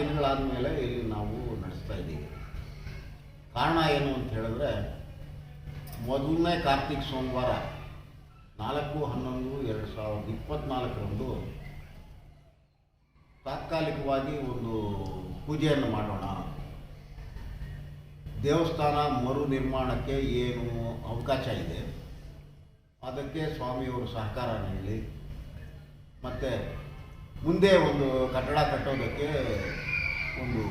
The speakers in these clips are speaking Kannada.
ದಿನಗಳಾದ ಮೇಲೆ ಇಲ್ಲಿ ನಾವು ನಡೆಸ್ತಾ ಇದ್ದೀವಿ. ಕಾರಣ ಏನು ಅಂತ ಹೇಳಿದ್ರೆ, ಮೊದಲನೇ ಕಾರ್ತಿಕ್ ಸೋಮವಾರ ನಾಲ್ಕು ಹನ್ನೊಂದು ಎರಡು ಸಾವಿರದ ಇಪ್ಪತ್ತ್ನಾಲ್ಕರಂದು ತಾತ್ಕಾಲಿಕವಾಗಿ ಒಂದು ಪೂಜೆಯನ್ನು ಮಾಡೋಣ. ದೇವಸ್ಥಾನ ಮರು ನಿರ್ಮಾಣಕ್ಕೆ ಏನು ಅವಕಾಶ ಇದೆ? ಅದಕ್ಕೆ ಸ್ವಾಮಿಯವರು ಸಹಕಾರ ನೀಡಲಿ ಮತ್ತು ಮುಂದೆ ಒಂದು ಕಟ್ಟಡ ಕಟ್ಟೋದಕ್ಕೆ ಒಂದು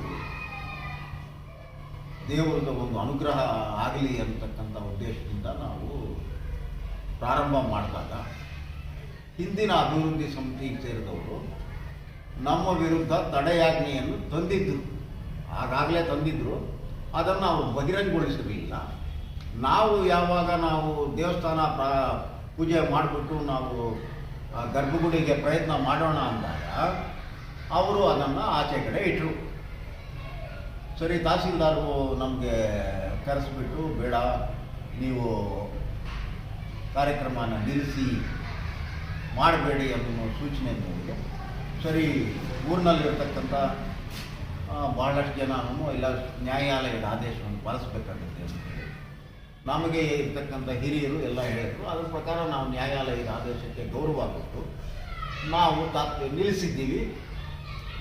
ದೇವರದ ಒಂದು ಅನುಗ್ರಹ ಆಗಲಿ ಅಂತಕ್ಕಂಥ ಉದ್ದೇಶದಿಂದ ನಾವು ಪ್ರಾರಂಭ ಮಾಡಿದಾಗ ಹಿಂದಿನ ಅಭಿವೃದ್ಧಿ ಸಮಿತಿಗೆ ಸೇರಿದವರು ನಮ್ಮ ವಿರುದ್ಧ ತಡೆಯಾಜ್ಞೆಯನ್ನು ತಂದಿದ್ದರು. ಆಗಾಗಲೇ ತಂದಿದ್ದರು. ಅದನ್ನು ಅವರು ಬಹಿರಂಗಗೊಳಿಸಿರಲಿಲ್ಲ ನಾವು ಯಾವಾಗ ನಾವು ದೇವಸ್ಥಾನ ಪ್ರ ಪೂಜೆ ಮಾಡಿಬಿಟ್ಟು ನಾವು ಗರ್ಭಗುಡಿಗೆ ಪ್ರಯತ್ನ ಮಾಡೋಣ ಅಂದಾಗ, ಅವರು ಅದನ್ನು ಆಚೆ ಕಡೆ ಇಟ್ಟರು. ಸರಿ, ತಹಸೀಲ್ದಾರು ನಮಗೆ ಕರೆಸಿಬಿಟ್ಟು ಬೇಡ, ನೀವು ಕಾರ್ಯಕ್ರಮನ ನಿಲ್ಲಿಸಿ ಮಾಡಬೇಡಿ ಅನ್ನೋ ಸೂಚನೆ ನೀಡಿದೆ ಸರಿ, ಊರಿನಲ್ಲಿರ್ತಕ್ಕಂಥ ಭಾಳಷ್ಟು ಜನನೂ ಇಲ್ಲ ನ್ಯಾಯಾಲಯದ ಆದೇಶವನ್ನು ಪಾಲಿಸ್ಬೇಕಾಗುತ್ತೆ ನಮಗೆ ಇರ್ತಕ್ಕಂಥ ಹಿರಿಯರು ಎಲ್ಲ ಹೇಳಿದ್ರು. ಅದ್ರ ಪ್ರಕಾರ ನಾವು ನ್ಯಾಯಾಲಯದ ಆದೇಶಕ್ಕೆ ಗೌರವ ಕೊಟ್ಟು ನಾವು ತಾತ್ ನಿಲ್ಲಿಸಿದ್ದೀವಿ.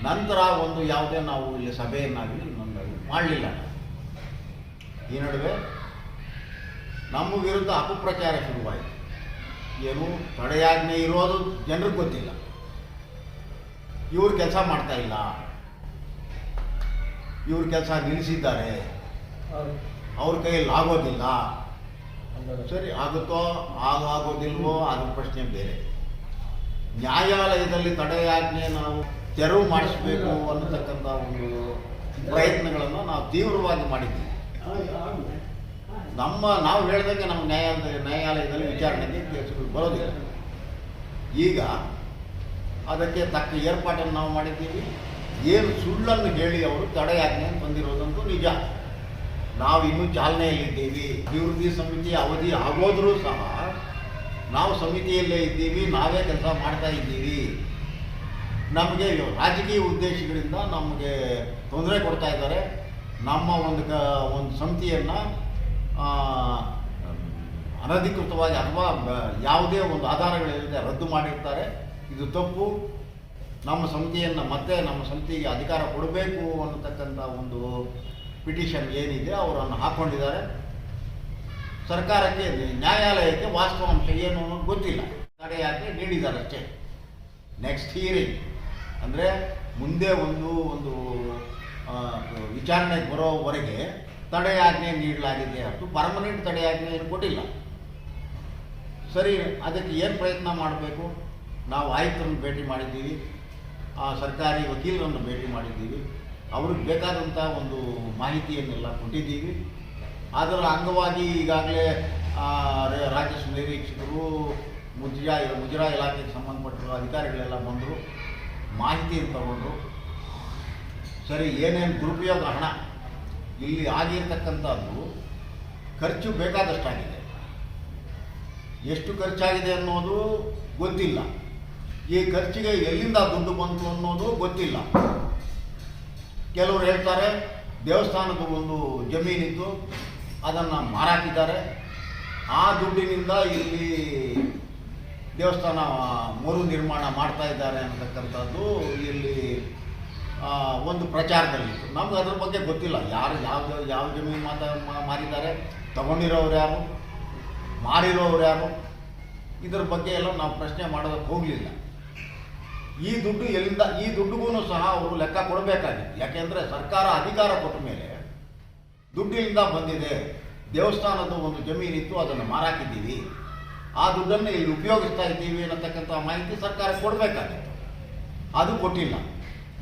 ನಂತರ ಒಂದು ಯಾವುದೇ ನಾವು ಇಲ್ಲಿ ಸಭೆಯನ್ನಾಗಲಿ ಇನ್ನೊಂದಾಗಲಿ ಮಾಡಲಿಲ್ಲ. ಈ ನಡುವೆ ನಮ್ಮ ವಿರುದ್ಧ ಅಪಪ್ರಚಾರ ಶುರುವಾಯಿತು. ಏನು ತಡೆಯಾಜ್ಞೆ ಇರೋದು ಜನರಿಗೆ ಗೊತ್ತಿಲ್ಲ. ಇವ್ರು ಕೆಲಸ ಮಾಡ್ತಾ ಇಲ್ಲ. ಇವ್ರ ಕೆಲಸ ನಿಲ್ಲಿಸಿದ್ದಾರೆ. ಅವ್ರ ಕೈಯಲ್ಲಿ ಆಗೋದಿಲ್ಲ. ಸರಿ, ಆಗುತ್ತೋ ಆಗ ಆಗೋದಿಲ್ವೋ ಅದು ಪ್ರಶ್ನೆ ಬೇರೆ. ನ್ಯಾಯಾಲಯದಲ್ಲಿ ತಡೆಯಾಜ್ಞೆ ನಾವು ತೆರವು ಮಾಡಿಸ್ಬೇಕು ಅನ್ನತಕ್ಕಂಥ ಒಂದು ಪ್ರಯತ್ನಗಳನ್ನು ನಾವು ತೀವ್ರವಾಗಿ ಮಾಡಿದ್ದೀವಿ ನಮ್ಮ ನಾವು ಹೇಳಿದಂಗೆ ನಮ್ಮ ನ್ಯಾಯಾಲಯ ನ್ಯಾಯಾಲಯದಲ್ಲಿ ವಿಚಾರಣೆಗೆ ಕೇಸುಗಳು ಬರೋದಿಲ್ಲ. ಈಗ ಅದಕ್ಕೆ ತಕ್ಕ ಏರ್ಪಾಟನ್ನು ನಾವು ಮಾಡಿದ್ದೀವಿ. ಏನು ಸುಳ್ಳನ್ನು ಹೇಳಿ ಅವರು ತಡೆಯಾಜ್ಞೆ ಬಂದಿರೋದಂತೂ ನಿಜ. ನಾವು ಇನ್ನೂ ಚಾಲನೆಯಲ್ಲಿದ್ದೀವಿ ಅಭಿವೃದ್ಧಿ ಸಮಿತಿ ಅವಧಿ ಆಗೋದ್ರೂ ಸಹ ನಾವು ಸಮಿತಿಯಲ್ಲೇ ಇದ್ದೀವಿ. ನಾವೇ ಕೆಲಸ ಮಾಡ್ತಾ ಇದ್ದೀವಿ. ನಮಗೆ ರಾಜಕೀಯ ಉದ್ದೇಶಗಳಿಂದ ನಮಗೆ ತೊಂದರೆ ಕೊಡ್ತಾ ಇದ್ದಾರೆ. ನಮ್ಮ ಒಂದು ಕ, ಒಂದು ಸಮಿತಿಯನ್ನು ಅನಧಿಕೃತವಾಗಿ ಅಥವಾ ಯಾವುದೇ ಒಂದು ಆಧಾರಗಳಿಲ್ಲದೆ ರದ್ದು ಮಾಡಿರ್ತಾರೆ. ಇದು ತಪ್ಪು. ನಮ್ಮ ಸಮಿತಿಯನ್ನು ಮತ್ತೆ ನಮ್ಮ ಸಮಿತಿಗೆ ಅಧಿಕಾರ ಕೊಡಬೇಕು ಅನ್ನತಕ್ಕಂಥ ಒಂದು ಪಿಟಿಷನ್ ಏನಿದೆ ಅವರನ್ನು ಹಾಕ್ಕೊಂಡಿದ್ದಾರೆ ಸರ್ಕಾರಕ್ಕೆ, ನ್ಯಾಯಾಲಯಕ್ಕೆ ವಾಸ್ತವಾಂಶ ಏನು ಅನ್ನೋದು ಗೊತ್ತಿಲ್ಲ. ಯಾಕೆ ನೀಡಿದ್ದಾರೆ ಅಷ್ಟೇ. ನೆಕ್ಸ್ಟ್ ಹಿಯರಿಂಗ್ ಅಂದರೆ ಮುಂದೆ ಒಂದು ಒಂದು ವಿಚಾರಣೆಗೆ ಬರೋವರೆಗೆ ತಡೆಯಾಜ್ಞೆ ನೀಡಲಾಗಿದೆ ಅಷ್ಟು ಪರ್ಮನೆಂಟ್ ತಡೆಯಾಜ್ಞೆ ಏನು ಕೊಟ್ಟಿಲ್ಲ. ಸರಿ ಅದಕ್ಕೆ ಏನು ಪ್ರಯತ್ನ ಮಾಡಬೇಕು? ನಾವು ಆಯುಕ್ತರನ್ನು ಭೇಟಿ ಮಾಡಿದ್ದೀವಿ ಆ ಸರ್ಕಾರಿ ವಕೀಲರನ್ನು ಭೇಟಿ ಮಾಡಿದ್ದೀವಿ ಅವ್ರಿಗೆ ಬೇಕಾದಂಥ ಒಂದು ಮಾಹಿತಿಯನ್ನೆಲ್ಲ ಕೊಟ್ಟಿದ್ದೀವಿ. ಅದರ ಅಂಗವಾಗಿ ಈಗಾಗಲೇ ಆ, ರ- ರಾಜಸ್ವ ನಿರೀಕ್ಷಕರು ಮುಜರಾ ಮುಜ್ರಾ ಇಲಾಖೆಗೆ ಸಂಬಂಧಪಟ್ಟಿರೋ ಅಧಿಕಾರಿಗಳೆಲ್ಲ ಬಂದರು. ಮಾಹಿತಿಯನ್ನು ತಗೊಂಡು, ಸರಿ, ಏನೇನು ದುರುಪಯೋಗ ಹಣ ಇಲ್ಲಿ ಆಗಿರ್ತಕ್ಕಂಥದ್ದು, ಖರ್ಚು ಬೇಕಾದಷ್ಟಾಗಿದೆ. ಎಷ್ಟು ಖರ್ಚಾಗಿದೆ ಅನ್ನೋದು ಗೊತ್ತಿಲ್ಲ. ಈ ಖರ್ಚಿಗೆ ಎಲ್ಲಿಂದ ದುಡ್ಡು ಬಂತು ಅನ್ನೋದು ಗೊತ್ತಿಲ್ಲ. ಕೆಲವರು ಹೇಳ್ತಾರೆ ದೇವಸ್ಥಾನದ ಒಂದು ಜಮೀನಿತ್ತು, ಅದನ್ನು ಮಾರಾಕಿದ್ದಾರೆ. ಆ ದುಡ್ಡಿನಿಂದ ಇಲ್ಲಿ ದೇವಸ್ಥಾನ ಮರು ನಿರ್ಮಾಣ ಮಾಡ್ತಾ ಇದ್ದಾರೆ ಅನ್ನತಕ್ಕಂಥದ್ದು ಇಲ್ಲಿ ಒಂದು ಪ್ರಚಾರದಲ್ಲಿತ್ತು. ನಮ್ಗೆ ಅದ್ರ ಬಗ್ಗೆ ಗೊತ್ತಿಲ್ಲ. ಯಾರು ಯಾವ ಯಾವ ಜಮೀನು ಮಾತ ಮಾರಿದ್ದಾರೆ ತಗೊಂಡಿರೋರು ಯಾರು ಮಾರಿರೋರು ಯಾರು, ಇದ್ರ ಬಗ್ಗೆ ಎಲ್ಲ ನಾವು ಪ್ರಶ್ನೆ ಮಾಡೋದಕ್ಕೆ ಹೋಗಲಿಲ್ಲ. ಈ ದುಡ್ಡು ಎಲ್ಲಿಂದ, ಈ ದುಡ್ಡಿಗೂ ಸಹ ಅವರು ಲೆಕ್ಕ ಕೊಡಬೇಕಾಗಿತ್ತು. ಯಾಕೆಂದರೆ ಸರ್ಕಾರ ಅಧಿಕಾರ ಕೊಟ್ಟ ಮೇಲೆ ದುಡ್ಡಿನಿಂದ ಬಂದಿದೆ ದೇವಸ್ಥಾನದ ಒಂದು ಜಮೀನಿತ್ತು, ಅದನ್ನು ಮಾರಾಕಿದ್ದೀವಿ. ಆ ದುಡ್ಡನ್ನು ಇಲ್ಲಿ ಉಪಯೋಗಿಸ್ತಾ ಇದ್ದೀವಿ ಅನ್ನತಕ್ಕಂಥ ಮಾಹಿತಿ ಸರ್ಕಾರ ಕೊಡಬೇಕಾಗಿತ್ತು. ಅದು ಕೊಟ್ಟಿಲ್ಲ.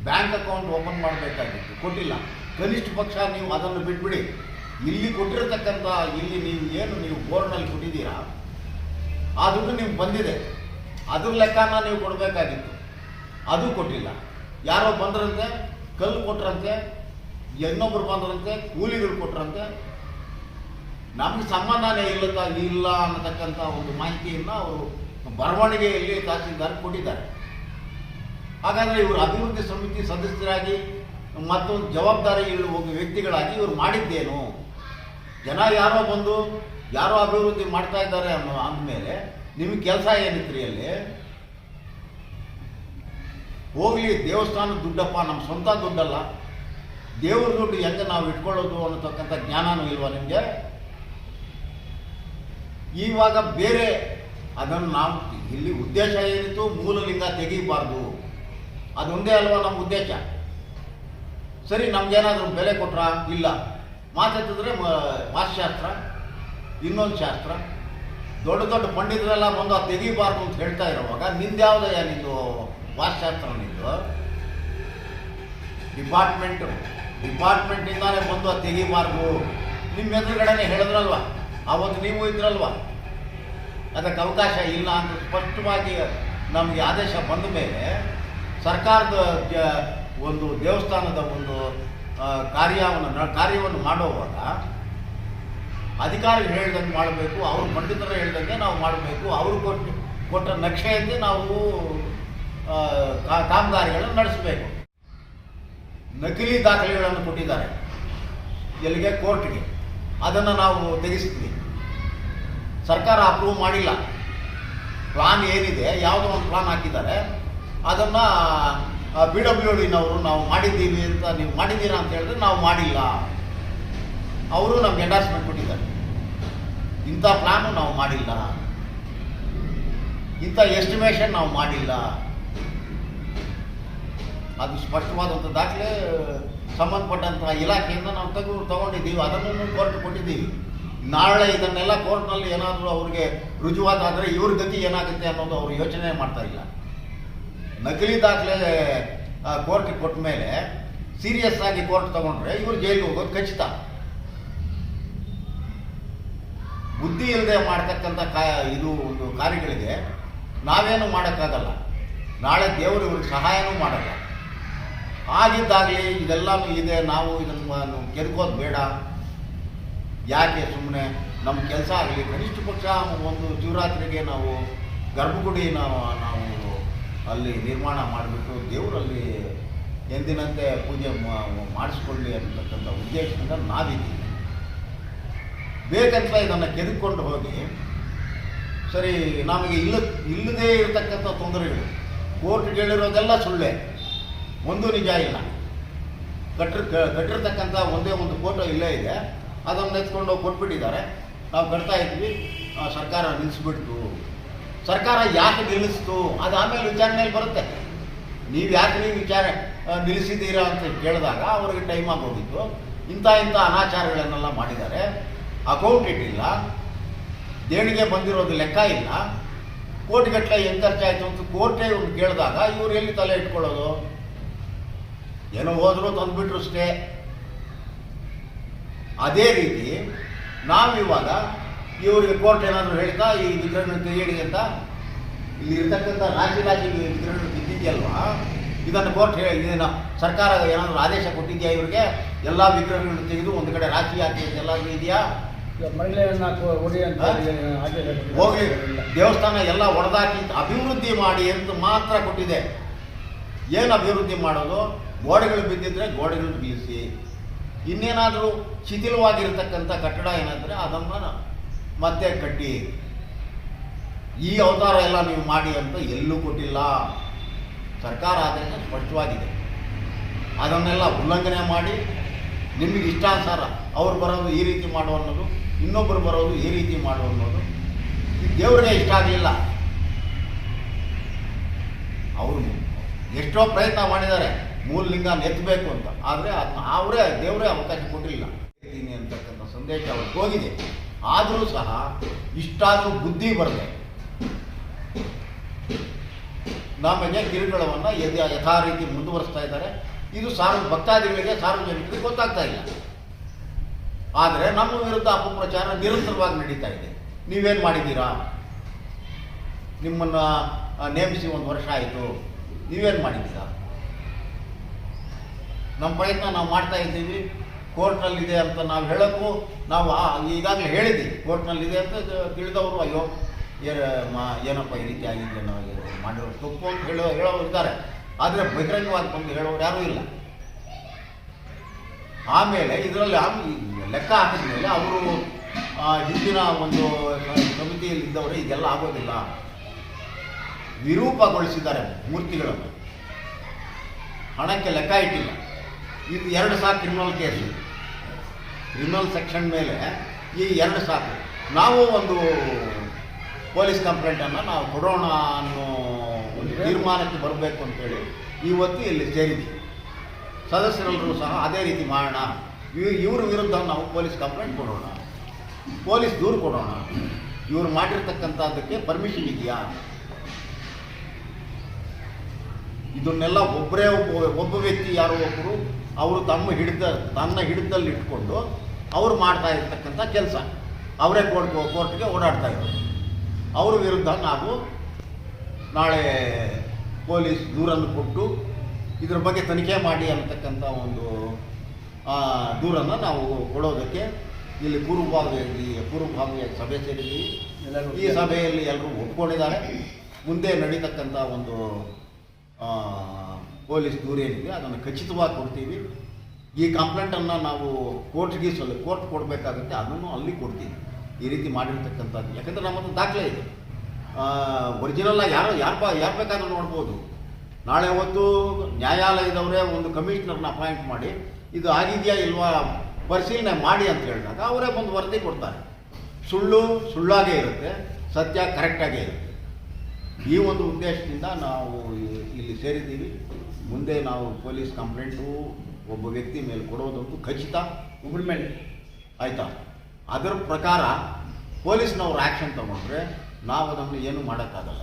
ಬ್ಯಾಂಕ್ ಅಕೌಂಟ್ ಓಪನ್ ಮಾಡಬೇಕಾಗಿತ್ತು. ಕೊಟ್ಟಿಲ್ಲ. ಕನಿಷ್ಠ ಪಕ್ಷ ನೀವು ಅದನ್ನು ಬಿಟ್ಬಿಡಿ. ಇಲ್ಲಿ ಕೊಟ್ಟಿರತಕ್ಕಂಥ, ಇಲ್ಲಿ ನೀವು ಏನು ನೀವು ಬೋರ್ಡ್ನಲ್ಲಿ ಕೊಟ್ಟಿದ್ದೀರಾ? ಆ ದುಡ್ಡು ನಿಮ್ಗೆ ಬಂದಿದೆ. ಅದ್ರ ಲೆಕ್ಕನ ನೀವು ಕೊಡಬೇಕಾಗಿತ್ತು. ಅದು ಕೊಟ್ಟಿಲ್ಲ. ಯಾರೋ ಬಂದ್ರಂತೆ, ಕಲ್ಲು ಕೊಟ್ರಂತೆ, ಇನ್ನೊಬ್ರು ಬಂದ್ರಂತೆ, ಕೂಲಿಗಳು ಕೊಟ್ರಂತೆ ನಮ್ಗೆ ಸಂಬಂಧನೇ ಇಲ್ಲದ ಇಲ್ಲ ಅನ್ನತಕ್ಕಂಥ ಒಂದು ಮಾಹಿತಿಯನ್ನು ಅವರು ಬರವಣಿಗೆಯಲ್ಲಿ ತಹಸೀಲ್ದಾರ್ ಕೊಟ್ಟಿದ್ದಾರೆ. ಹಾಗಾದರೆ ಇವರು ಅಭಿವೃದ್ಧಿ ಸಮಿತಿ ಸದಸ್ಯರಾಗಿ ಮತ್ತೊಂದು ಜವಾಬ್ದಾರಿ ಒಬ್ಬ ವ್ಯಕ್ತಿಗಳಾಗಿ ಇವರು ಮಾಡಿದ್ದೇನು? ಜನ ಯಾರೋ ಬಂದು ಯಾರೋ ಅಭಿವೃದ್ಧಿ ಮಾಡ್ತಾ ಇದ್ದಾರೆ ಅನ್ನೋ ಅಂದಮೇಲೆ ನಿಮಗೆ ಕೆಲಸ ಏನಿತ್ರಿ ಅಲ್ಲಿ? ಹೋಗಲಿ, ದೇವಸ್ಥಾನ ದುಡ್ಡಪ್ಪ ನಮ್ಮ ಸ್ವಂತ ದುಡ್ಡಲ್ಲ. ದೇವ್ರ ದುಡ್ಡು ಹೆಂಗೆ ನಾವು ಇಟ್ಕೊಳ್ಳೋದು ಅನ್ನತಕ್ಕಂಥ ಜ್ಞಾನನೂ ಇಲ್ವಾ ನಿಮಗೆ? ಇವಾಗ ಬೇರೆ ಅದನ್ನು ನಾವು ಇಲ್ಲಿ ಉದ್ದೇಶ ಏನಿತ್ತು? ಮೂಲದಿಂದ ತೆಗಿಬಾರ್ದು. ಅದೊಂದೇ ಅಲ್ವಾ ನಮ್ಮ ಉದ್ದೇಶ? ಸರಿ, ನಮ್ಗೇನಾದರೂ ಬೆಲೆ ಕೊಟ್ರ? ಇಲ್ಲ. ಮಾತಾಡ್ತಿದ್ರೆ ಮಾತಶಾಸ್ತ್ರ ಇನ್ನೊಂದು ಶಾಸ್ತ್ರ. ದೊಡ್ಡ ದೊಡ್ಡ ಪಂಡಿತರೆಲ್ಲ ಬಂದು ಅದು ತೆಗಿಬಾರ್ದು ಅಂತ ಹೇಳ್ತಾ ಇರೋವಾಗ ನಿಂದ್ಯಾವ್ದಯ್ಯ ನಿಂದು? ಭಾಷಾಸ್ತ್ರ ನಿಂದು. ಡಿಪಾರ್ಟ್ಮೆಂಟು, ಡಿಪಾರ್ಟ್ಮೆಂಟಿಂದಾನೇ ಬಂದು ಅದು ತೆಗಿಬಾರ್ದು. ನಿಮ್ಮ ಎದುರುಗಡೆನೆ ಹೇಳಿದ್ರಲ್ವ? ಆವತ್ತು ನೀವು ಇದ್ರಲ್ವ? ಅದಕ್ಕೆ ಅವಕಾಶ ಇಲ್ಲ ಅಂತ ಸ್ಪಷ್ಟವಾಗಿ ನಮಗೆ ಆದೇಶ ಬಂದ ಮೇಲೆ ಸರ್ಕಾರದ ಒಂದು ದೇವಸ್ಥಾನದ ಒಂದು ಕಾರ್ಯವನ್ನು ಕಾರ್ಯವನ್ನು ಮಾಡುವಾಗ ಅಧಿಕಾರಿಗಳು ಹೇಳ್ದಂಗೆ ಮಾಡಬೇಕು, ಅವ್ರ ಪಂಡಿತರು ಹೇಳ್ದಂಗೆ ನಾವು ಮಾಡಬೇಕು, ಅವರು ಕೊಟ್ಟು, ಕೊಟ್ಟ ನಕ್ಷೆಯಂತೆ ನಾವು ಕಾಮಗಾರಿಗಳನ್ನು ನಡೆಸಬೇಕು. ನಕಲಿ ದಾಖಲೆಗಳನ್ನು ಕೊಟ್ಟಿದ್ದಾರೆ. ಎಲ್ಲಿಗೆ? ಕೋರ್ಟ್ಗೆ. ಅದನ್ನು ನಾವು ತೆಗೆಸ್ತೀವಿ ಸರ್ಕಾರ ಅಪ್ರೂವ್ ಮಾಡಿಲ್ಲ. ಪ್ಲಾನ್ ಏನಿದೆ, ಯಾವುದೋ ಒಂದು ಪ್ಲಾನ್ ಹಾಕಿದ್ದಾರೆ. ಅದನ್ನು ಬಿ ಡಬ್ಲ್ಯೂ ಡಿನವರು ನಾವು ಮಾಡಿದ್ದೀವಿ ಅಂತ ನೀವು ಮಾಡಿದ್ದೀರಾ ಅಂತ ಹೇಳಿದ್ರೆ ನಾವು ಮಾಡಿಲ್ಲ. ಅವರು ನಮ್ಗೆ ಎಂಡಾರ್ಸ್ಮೆಂಟ್ ಕೊಟ್ಟಿದ್ದಾರೆ. ಇಂಥ ಪ್ಲಾನು ನಾವು ಮಾಡಿಲ್ಲ. ಇಂಥ ಎಸ್ಟಿಮೇಷನ್ ನಾವು ಮಾಡಿಲ್ಲ. ಅದು ಸ್ಪಷ್ಟವಾದಂಥ ದಾಖಲೆ, ಸಂಬಂಧಪಟ್ಟಂತಹ ಇಲಾಖೆಯಿಂದ ನಾವು ತೆಗೆದು ತಗೊಂಡಿದ್ದೀವಿ. ಅದನ್ನು ಕೋರ್ಟ್ ಕೊಟ್ಟಿದ್ದೀವಿ. ನಾಳೆ ಇದನ್ನೆಲ್ಲ ಕೋರ್ಟ್ನಲ್ಲಿ ಏನಾದರೂ ಅವ್ರಿಗೆ ರುಜುವಾತಾದರೆ ಇವ್ರ ಗತಿ ಏನಾಗುತ್ತೆ ಅನ್ನೋದು ಅವರು ಯೋಚನೆ ಮಾಡ್ತಾ ಇಲ್ಲ. ನಕಲಿ ದಾಖಲೆ ಕೋರ್ಟ್ಗೆ ಕೊಟ್ಟ ಮೇಲೆ ಸೀರಿಯಸ್ ಆಗಿ ಕೋರ್ಟ್ ತಗೊಂಡ್ರೆ ಇವರು ಜೈಲಿಗೆ ಹೋಗೋದು ಖಚಿತ. ಬುದ್ಧಿ ಇಲ್ಲದೆ ಮಾಡ್ತಕ್ಕಂಥ ಇದು ಒಂದು ಕಾರ್ಯಗಳಿಗೆ ನಾವೇನು ಮಾಡೋಕ್ಕಾಗಲ್ಲ. ನಾಳೆ ದೇವರು ಇವ್ರಿಗೆ ಸಹಾಯನೂ ಮಾಡಲ್ಲ. ಆಗಿದ್ದಾಗಲಿ ಇದೆಲ್ಲ ಇದೆ, ನಾವು ಇದನ್ನು ಕೆರ್ಕೋದು ಬೇಡ. ಯಾಕೆ ಸುಮ್ಮನೆ ನಮ್ಮ ಕೆಲಸ ಆಗಲಿ, ಕನಿಷ್ಠ ಪಕ್ಷ ಒಂದು ಶಿವರಾತ್ರಿಗೆ ನಾವು ಗರ್ಭಗುಡಿ ನಾವು ನಾವು ಅಲ್ಲಿ ನಿರ್ಮಾಣ ಮಾಡಿಬಿಟ್ಟು ದೇವರಲ್ಲಿ ಎಂದಿನಂತೆ ಪೂಜೆ ಮಾಡಿಸ್ಕೊಳ್ಳಿ ಅನ್ನತಕ್ಕಂಥ ಉದ್ದೇಶದಿಂದ ನಾವಿದ್ದೀವಿ. ಬೇಕಂತ ಇದನ್ನು ಕೆದಕೊಂಡು ಹೋಗಿ, ಸರಿ, ನಮಗೆ ಇಲ್ಲ, ಇಲ್ಲದೇ ಇರತಕ್ಕಂಥ ತೊಂದರೆಗಳು, ಕೋರ್ಟ್ ಹೇಳಿರೋದೆಲ್ಲ ಸುಳ್ಳೆ. ಒಂದು ನಿಜ ಇಲ್ಲ. ಕಟ್ಟಿರ್ ಕಟ್ಟಿರ್ತಕ್ಕಂಥ ಒಂದೇ ಒಂದು ಫೋಟೋ ಇಲ್ಲೇ ಇದೆ. ಅದನ್ನು ಎತ್ಕೊಂಡು ಹೋಗಿ ಕೊಟ್ಬಿಟ್ಟಿದ್ದಾರೆ. ನಾವು ಕಟ್ತಾ ಇದ್ವಿ. ಸರ್ಕಾರ ನಿಲ್ಲಿಸ್ಬಿಡ್ತು ಸರ್ಕಾರ ಯಾಕೆ ನಿಲ್ಲಿಸ್ತು? ಅದು ಆಮೇಲೆ ವಿಚಾರಣೆಯಲ್ಲಿ ಬರುತ್ತೆ. ನೀವು ಯಾಕೆ ನೀವು ವಿಚಾರ ನಿಲ್ಲಿಸಿದ್ದೀರಾ ಅಂತ ಕೇಳಿದಾಗ ಅವ್ರಿಗೆ ಟೈಮ್ ಆಗೋಗಿತ್ತು. ಇಂಥ ಇಂಥ ಅನಾಚಾರಗಳನ್ನೆಲ್ಲ ಮಾಡಿದ್ದಾರೆ. ಅಕೌಂಟ್ ಇಟ್ಟಿಲ್ಲ. ದೇಣಿಗೆ ಬಂದಿರೋದು ಲೆಕ್ಕ ಇಲ್ಲ. ಕೋಟಿಗಟ್ಟಲೆ ಎಂತ ಖರ್ಚಾಯಿತು ಅಂತ ಕೋರ್ಟೇ ಇವ್ರು ಕೇಳಿದಾಗ ಇವ್ರು ಎಲ್ಲಿ ತಲೆ ಇಟ್ಕೊಳ್ಳೋದು? ಏನೋ ಹೋದರೂ ತಂದುಬಿಟ್ರು ಅಷ್ಟೇ. ಅದೇ ರೀತಿ ನಾವಿವಾಗ ಇವರಿಗೆ ಕೋರ್ಟ್ ಏನಾದರೂ ಹೇಳ್ತಾ ಈ ವಿಗ್ರಹಗಳನ್ನು ತೆಗೆಯಿರಿ ಅಂತ? ಇಲ್ಲಿ ಇರ್ತಕ್ಕಂಥ ರಾಜ್ಯ ರಾಜ್ಯ ವಿಗ್ರಹಗಳು ಬಿದ್ದಿದೆಯಲ್ವಾ? ಇದನ್ನು ಕೋರ್ಟ್ ಹೇಳಿ ಇದನ್ನು ಸರ್ಕಾರ ಏನಾದರೂ ಆದೇಶ ಕೊಟ್ಟಿದೆಯಾ ಇವರಿಗೆ? ಎಲ್ಲ ವಿಗ್ರಹಗಳನ್ನು ತೆಗೆದು ಒಂದು ಕಡೆ ರಾಜ್ಯ ಹಾಕಿ ಎಲ್ಲಾದ್ರೂ ಇದೆಯಾ? ಮಹಿಳೆಯನ್ನ ಕೊಡಿ ಅಂತ ಹಾ? ಆದೇಶ ಹೋಗ್ಲಿ. ದೇವಸ್ಥಾನ ಎಲ್ಲ ಒಡೆದಾಕಿ ಅಭಿವೃದ್ಧಿ ಮಾಡಿ ಅಂತ ಮಾತ್ರ ಕೊಟ್ಟಿದೆ. ಏನು ಅಭಿವೃದ್ಧಿ ಮಾಡೋದು? ಗೋಡೆಗಳು ಬಿದ್ದಿದ್ರೆ ಗೋಡೆಗಳು ಬೀಳಿಸಿ ಇನ್ನೇನಾದರೂ ಶಿಥಿಲವಾಗಿರ್ತಕ್ಕಂಥ ಕಟ್ಟಡ ಏನಂದರೆ ಅದನ್ನು ಮತ್ತೆ ಕಟ್ಟಿ ಈ ಅವತಾರ ಎಲ್ಲ ನೀವು ಮಾಡಿ ಅಂತ ಎಲ್ಲೂ ಕೊಟ್ಟಿಲ್ಲ. ಸರ್ಕಾರ ಆದ್ದರಿಂದ ಸ್ಪಷ್ಟವಾಗಿದೆ. ಅದನ್ನೆಲ್ಲ ಉಲ್ಲಂಘನೆ ಮಾಡಿ ನಿಮಗೆ ಇಷ್ಟಾನುಸಾರ ಅವ್ರು ಬರೋದು ಈ ರೀತಿ ಮಾಡು ಅನ್ನೋದು ಇನ್ನೊಬ್ಬರು ಬರೋದು ಈ ರೀತಿ ಮಾಡು ಅನ್ನೋದು ದೇವರಿಗೆ ಇಷ್ಟ ಆಗಲಿಲ್ಲ. ಅವರು ಎಷ್ಟೋ ಪ್ರಯತ್ನ ಮಾಡಿದ್ದಾರೆ. ಮೂಲಲಿಂಗ ನೆತ್ತಬೇಕು ಅಂತ. ಆದರೆ ಅದನ್ನ ಅವರೇ, ದೇವರೇ ಅವಕಾಶ ಕೊಟ್ಟಿಲ್ಲ. ಎತ್ತೀನಿ ಅಂತಕ್ಕಂಥ ಸಂದೇಶ ಅವ್ರಿಗೆ ಹೋಗಿದೆ. ಆದರೂ ಸಹ ಇಷ್ಟಾದರೂ ಬುದ್ಧಿ ಬರದೆ ನಮಗೆ ಕಿರುಗಳವನ್ನು ಯಥಾ ಯಥಾ ರೀತಿ ಮುಂದುವರಿಸ್ತಾ ಇದ್ದಾರೆ. ಇದು ಸಾರ್ವ ಭಕ್ತಾದಿಗಳಿಗೆ, ಸಾರ್ವಜನಿಕರಿಗೆ ಗೊತ್ತಾಗ್ತಾ ಇಲ್ಲ. ಆದರೆ ನಮ್ಮ ವಿರುದ್ಧ ಅಪಪ್ರಚಾರ ನಿರಂತರವಾಗಿ ನಡೀತಾ ಇದೆ. ನೀವೇನು ಮಾಡಿದ್ದೀರಾ? ನಿಮ್ಮನ್ನು ನೇಮಿಸಿ ಒಂದು ವರ್ಷ ಆಯಿತು. ನೀವೇನು ಮಾಡಿದ್ದೀರಾ? ನಮ್ಮ ಪ್ರಯತ್ನ ನಾವು ಮಾಡ್ತಾ ಇದ್ದೀವಿ. ಕೋರ್ಟ್ನಲ್ಲಿದೆ ಅಂತ ನಾವು ಹೇಳೋಕ್ಕೂ ನಾವು ಈಗಾಗಲೇ ಹೇಳಿದ್ದೀವಿ. ಕೋರ್ಟ್ನಲ್ಲಿದೆ ಅಂತ ತಿಳಿದವರು, ಅಯ್ಯೋ ಏನಪ್ಪ ಈ ರೀತಿ ಆಗಿದೆ ನಾವು ಮಾಡಿರೋ ತಪ್ಪು ಅಂತ ಹೇಳೋ, ಹೇಳೋರು ಇದ್ದಾರೆ. ಆದರೆ ಬಹಿರಂಗವಾಗಿ ಬಂದು ಹೇಳೋರು ಯಾರೂ ಇಲ್ಲ. ಆಮೇಲೆ ಇದರಲ್ಲಿ ಲೆಕ್ಕ ಹಾಕಿದ ಮೇಲೆ ಅವರು ಹಿಂದಿನ ಒಂದು ಸಮಿತಿಯಲ್ಲಿ ಇದ್ದವರು, ಇದೆಲ್ಲ ಆಗೋದಿಲ್ಲ. ವಿರೂಪಗೊಳಿಸಿದ್ದಾರೆ ಮೂರ್ತಿಗಳನ್ನು. ಹಣಕ್ಕೆ ಲೆಕ್ಕ ಇಟ್ಟಿಲ್ಲ. ಇದು ಎರಡು ಸಾಕು ಕ್ರಿಮಿನಲ್ ಕೇಸು ಕ್ರಿಮಿನಲ್ ಸೆಕ್ಷನ್ ಮೇಲೆ ಈ ಎರಡು ಸಾಕು. ನಾವು ಒಂದು ಪೊಲೀಸ್ ಕಂಪ್ಲೇಂಟನ್ನು ನಾವು ಕೊಡೋಣ ಅನ್ನೋ ಒಂದು ತೀರ್ಮಾನಕ್ಕೆ ಬರಬೇಕು ಅಂತೇಳಿ ಇವತ್ತು ಇಲ್ಲಿ ಸೇರಿದ್ವಿ. ಸದಸ್ಯರೆಲ್ಲರೂ ಸಹ ಅದೇ ರೀತಿ ಮಾಡೋಣ. ಇವ್- ಇವ್ರ ವಿರುದ್ಧ ನಾವು ಪೊಲೀಸ್ ಕಂಪ್ಲೇಂಟ್ ಕೊಡೋಣ. ಪೊಲೀಸ್ ದೂರು ಕೊಡೋಣ. ಇವರು ಮಾಡಿರ್ತಕ್ಕಂಥದ್ದಕ್ಕೆ ಪರ್ಮಿಷನ್ ಇದೆಯಾ? ಇದನ್ನೆಲ್ಲ ಒಬ್ಬರೇ ಒಬ್ಬ ಒಬ್ಬ ವ್ಯಕ್ತಿ ಯಾರೋ ಒಬ್ಬರು ಅವರು ತಮ್ಮ ಹಿಡಿತ ತನ್ನ ಹಿಡಿತದಲ್ಲಿ ಇಟ್ಕೊಂಡು ಅವರು ಮಾಡ್ತಾ ಇರ್ತಕ್ಕಂಥ ಕೆಲಸ. ಅವರೇ ಕೋರ್ಟ್ ಕೋರ್ಟ್ಗೆ ಓಡಾಡ್ತಾ ಇದ್ದಾರೆ ಅವ್ರ ವಿರುದ್ಧ ನಾವು ನಾಳೆ ಪೊಲೀಸ್ ದೂರನ್ನು ಕೊಟ್ಟು ಇದ್ರ ಬಗ್ಗೆ ತನಿಖೆ ಮಾಡಿ ಅಂತಕ್ಕಂಥ ಒಂದು ದೂರನ್ನು ನಾವು ಕೊಡೋದಕ್ಕೆ ಇಲ್ಲಿ ಪೂರ್ವಭಾವಿ ಪೂರ್ವಭಾವಿಯ ಸಭೆ ಸೇರಿದ್ದೀವಿ. ಎಲ್ಲರೂ ಈ ಸಭೆಯಲ್ಲಿ ಎಲ್ಲರೂ ಒಪ್ಕೊಂಡಿದ್ದಾರೆ. ಮುಂದೆ ನಡೀತಕ್ಕಂಥ ಒಂದು ಆ, ಪೊಲೀಸ್ ದೂರ ಏನಿದೆ, ಅದನ್ನು ಖಚಿತವಾಗಿ ಕೊಡ್ತೀವಿ. ಈ ಕಂಪ್ಲೇಂಟನ್ನು ನಾವು ಕೋರ್ಟ್ಗೆ ಸಲ್ಲ ಕೋರ್ಟ್ ಕೊಡಬೇಕಾಗುತ್ತೆ, ಅದನ್ನು ಅಲ್ಲಿ ಕೊಡ್ತೀವಿ. ಈ ರೀತಿ ಮಾಡಿರ್ತಕ್ಕಂಥದ್ದು. ಯಾಕಂದರೆ ನಮ್ಮದು ದಾಖಲೆ ಇದೆ. ಒರಿಜಿನಲ್ಲಾಗಿ ಯಾರು ಯಾರು ಬಾ, ಯಾರು ಬೇಕಾದ್ರೂ ನೋಡ್ಬೋದು. ನಾಳೆ ಹೊತ್ತು ನ್ಯಾಯಾಲಯದವರೇ ಒಂದು ಕಮಿಷನರ್ನ ಅಪಾಯಿಂಟ್ ಮಾಡಿ, ಇದು ಆಗಿದೆಯಾ ಇಲ್ವಾ ಪರಿಶೀಲನೆ ಮಾಡಿ ಅಂತ ಹೇಳಿದಾಗ ಅವರೇ ಒಂದು ವರದಿ ಕೊಡ್ತಾರೆ. ಸುಳ್ಳು ಸುಳ್ಳಾಗೇ ಇರುತ್ತೆ, ಸತ್ಯ ಕರೆಕ್ಟಾಗೇ ಇರುತ್ತೆ. ಈ ಒಂದು ಉದ್ದೇಶದಿಂದ ನಾವು ಇಲ್ಲಿ ಸೇರಿದ್ದೀವಿ. ಮುಂದೆ ನಾವು ಪೊಲೀಸ್ ಕಂಪ್ಲೇಂಟು ಒಬ್ಬ ವ್ಯಕ್ತಿ ಮೇಲೆ ಕೊಡೋದಂತೂ ಖಚಿತ ಒಬ್ಬರ ಮೇಲೆ ಆಯಿತಾ? ಅದರ ಪ್ರಕಾರ ಪೊಲೀಸ್ನವ್ರು ಆ್ಯಕ್ಷನ್ ತಗೊಂಡ್ರೆ ನಾವು ಅದನ್ನು ಏನು ಮಾಡೋಕ್ಕಾಗಲ್ಲ.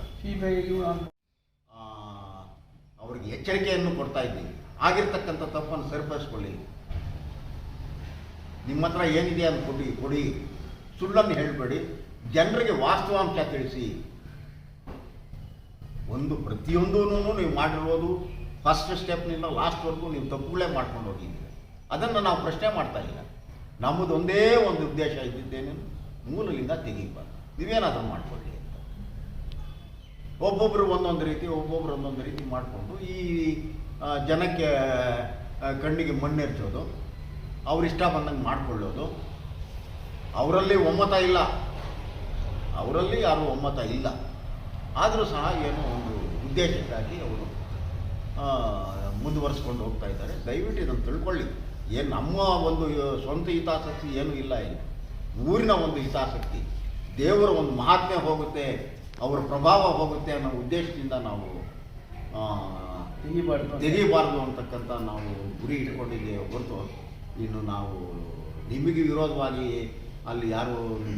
ಅವ್ರಿಗೆ ಎಚ್ಚರಿಕೆಯನ್ನು ಕೊಡ್ತಾ ಇದ್ದೀವಿ. ಆಗಿರ್ತಕ್ಕಂಥ ತಪ್ಪನ್ನು ಸರಿಪಡಿಸ್ಕೊಳ್ಳಿ. ನಿಮ್ಮ ಹತ್ರ ಏನಿದೆ ಅದು ಕೊಡಿ ಕೊಡಿ. ಸುಳ್ಳನ್ನು ಹೇಳಬೇಡಿ. ಜನರಿಗೆ ವಾಸ್ತವಾಂಶ ತಿಳಿಸಿ. ಒಂದು ಪ್ರತಿಯೊಂದೂ ನೀವು ಮಾಡಿರೋದು ಫಸ್ಟ್ ಸ್ಟೆಪ್ನಿಂದ ಲಾಸ್ಟ್ವರೆಗೂ ನೀವು ತಪ್ಪುಗಳೇ ಮಾಡ್ಕೊಂಡು ಹೋಗಿದ್ದೀರಿ. ಅದನ್ನು ನಾವು ಪ್ರಶ್ನೆ ಮಾಡ್ತಾ ಇಲ್ಲ. ನಮ್ಮದೊಂದೇ ಒಂದು ಉದ್ದೇಶ ಇದ್ದಿದ್ದೇನೆ, ಮೂಲದಿಂದ ತೆಗೀಬಾರ್ದು. ನೀವೇನಾದರೂ ಮಾಡ್ಕೊಳ್ಳಿ ಅಂತ. ಒಬ್ಬೊಬ್ಬರು ಒಂದೊಂದು ರೀತಿ, ಒಬ್ಬೊಬ್ರು ಒಂದೊಂದು ರೀತಿ ಮಾಡಿಕೊಂಡು, ಈ ಜನಕ್ಕೆ ಕಣ್ಣಿಗೆ ಮಣ್ಣೆರ್ಚೋದು ಅವರಿಷ್ಟ ಬಂದಂಗೆ ಮಾಡಿಕೊಳ್ಳೋದು. ಅವರಲ್ಲಿ ಒಮ್ಮತ ಇಲ್ಲ. ಅವರಲ್ಲಿ ಯಾರೂ ಒಮ್ಮತ ಇಲ್ಲ. ಆದರೂ ಸಹ ಏನೋ ಒಂದು ಉದ್ದೇಶಕ್ಕಾಗಿ ಅವರು ಮುಂದುವರಿಸ್ಕೊಂಡು ಹೋಗ್ತಾ ಇದ್ದಾರೆ. ದಯವಿಟ್ಟು ಇದನ್ನು ತಿಳ್ಕೊಳ್ಳಿ. ಏನು ನಮ್ಮ ಒಂದು ಸ್ವಂತ ಹಿತಾಸಕ್ತಿ ಏನೂ ಇಲ್ಲ ಇಲ್ಲಿ. ಊರಿನ ಒಂದು ಹಿತಾಸಕ್ತಿ. ದೇವರ ಒಂದು ಮಹಾತ್ಮೆ ಹೋಗುತ್ತೆ ಅವರ ಪ್ರಭಾವ ಹೋಗುತ್ತೆ ಅನ್ನೋ ಉದ್ದೇಶದಿಂದ ನಾವು ತೆಗಿಬಾರ್ದು. ತೆಗಿಬಾರ್ದು ಅಂತಕ್ಕಂಥ ನಾವು ಗುರಿ ಇಟ್ಕೊಂಡಿದ್ದೇವೆ ಹೊರತು. ಇನ್ನು ನಾವು ನಿಮಗೆ ವಿರೋಧವಾಗಿ ಅಲ್ಲಿ ಯಾರು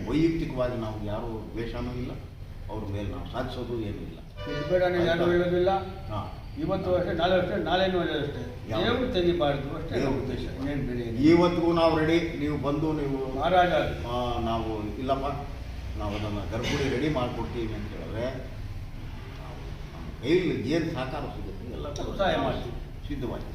ವೈಯಕ್ತಿಕವಾಗಿ ನಾವು ಯಾರು ದ್ವೇಷನೂ ಇಲ್ಲ. ಅವ್ರ ಮೇಲೆ ನಾವು ಸಾಧಿಸೋದು ಏನೂ ಇಲ್ಲ. ಹಾಂ. ಇವತ್ತು ಅಷ್ಟೇ ನಾಳೆ ಅಷ್ಟೇ ನಾಳೆನೂ ಅಷ್ಟೇ. ದೇವರು ತೆಗಿಬಾರ್ದು ಅಷ್ಟೇ. ಉದ್ದೇಶ. ಏನು ಬೇರೆ ಇವತ್ತಿಗೂ ನಾವು ರೆಡಿ ನೀವು ಬಂದು ನೀವು ಮಹಾರಾಜ ನಾವು ಇಲ್ಲಪ್ಪ ನಾವು ಅದನ್ನು ಗರ್ಭಗುಡಿ ರೆಡಿ ಮಾಡಿಕೊಡ್ತೀವಿ ಅಂತ ಹೇಳಿದ್ರೆ ಏನು ಏನು ಸಹಕಾರ ಸಿಗುತ್ತೆ ಎಲ್ಲ ಸಹಾಯ ಮಾಡ್ತೀವಿ. ಸಿದ್ಧವಾಗಿ